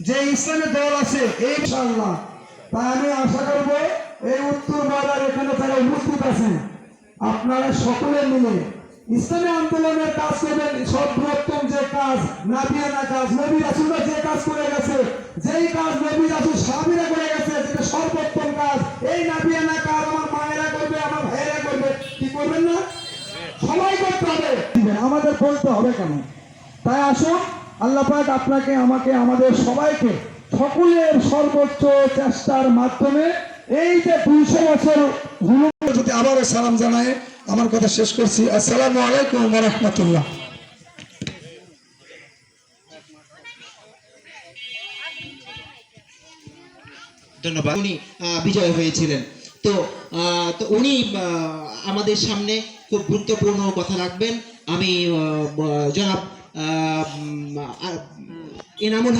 যে ইসলামের দল আছে এই ইনশাআল্লাহ তাই আমি আশা করব এই উত্তর বাজার এখানে তারা উপস্থিত আছেন। আপনারা সকলে মিলে ইসলামী আন্দোলনের কাজ করবেন সর্বোত্তম যে কাজ, নাবিয়ানা কাজ, নবী রাসুলরা যে কাজ করে গেছে, যেই কাজ নবী রাসুল সাহাবীরা করে গেছে, যেটা সর্বোত্তম কাজ, এই নাবিয়ানা কাজ আমার মায়েরা করবে, আমার ভাইয়েরা করবে, কি করবেন না? সবাই করতে হবে। আমাদের বলতে হবে কেন? তাই আসুন আল্লাহ পাক আপনাকে, আমাকে, আমাদের সবাইকে সকলের সর্বোচ্চ চেষ্টার মাধ্যমে এই যে দুইশো বছর যদি আবারও সালাম জানায় আমার কথা শেষ করছি। আসসালামু আলাইকুম রহমতুল্লাহ। ধন্যবাদ। উনি বিজয় হয়েছিলেন। তো তো উনি আমাদের সামনে খুব গুরুত্বপূর্ণ কথা রাখবেন। আমি জনাব এনামুল